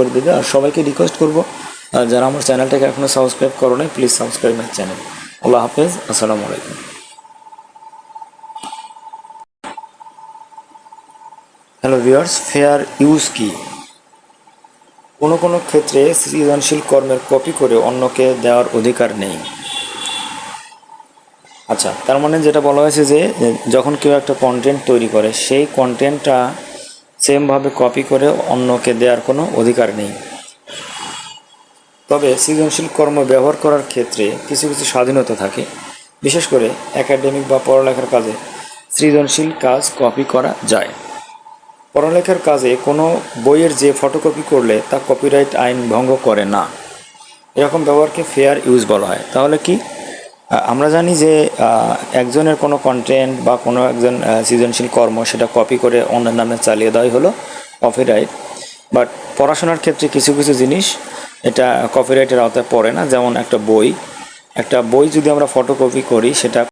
করে দেবে আর সবাইকে রিকোয়েস্ট করব। আর যারা আমার চ্যানেলটাকে এখনও সাবস্ক্রাইব করো নাই please subscribe my channel Allah হাফেজ, আসসালামু আলাইকুম। হ্যালো ভিউয়ার্স ফেয়ার ইউজ কি? কোনো কোনো ক্ষেত্রে সৃজনশীল কর্মের কপি করে অন্যকে দেওয়ার অধিকার নেই। আচ্ছা তার মানে যেটা বলা হয়েছে যে, যখন কেউ একটা কন্টেন্ট তৈরি করে, সেই কন্টেন্টটা সেমভাবে কপি করে অন্যকে দেওয়ার কোনো অধিকার নেই। তবে সৃজনশীল কর্ম ব্যবহার করার ক্ষেত্রে কিছু কিছু স্বাধীনতা থাকে। বিশেষ করে একাডেমিক বা পড়ালেখার কাজে সৃজনশীল কাজ কপি করা যায়। পড়ালেখার কাজে কোনো বইয়ের যে ফটোকপি করলে তা কপিরাইট আইন ভঙ্গ করে না। এরকম ব্যবহারকে ফেয়ার ইউজ বলা হয়। তাহলে কি? আমরা জানি যে একজনের কোনো কন্টেন্ট বা কোনো একজন সৃজনশীল কর্ম সেটা কপি করে অন্যের নামে চালিয়ে দেওয়াই হলো কপিরাইট বাট পড়াশোনার ক্ষেত্রে কিছু কিছু জিনিস এটা কপিরাইটের আওতায় পড়ে না। যেমন একটা বই। একটা বই যদি আমরা ফটোকপি করি, সেটা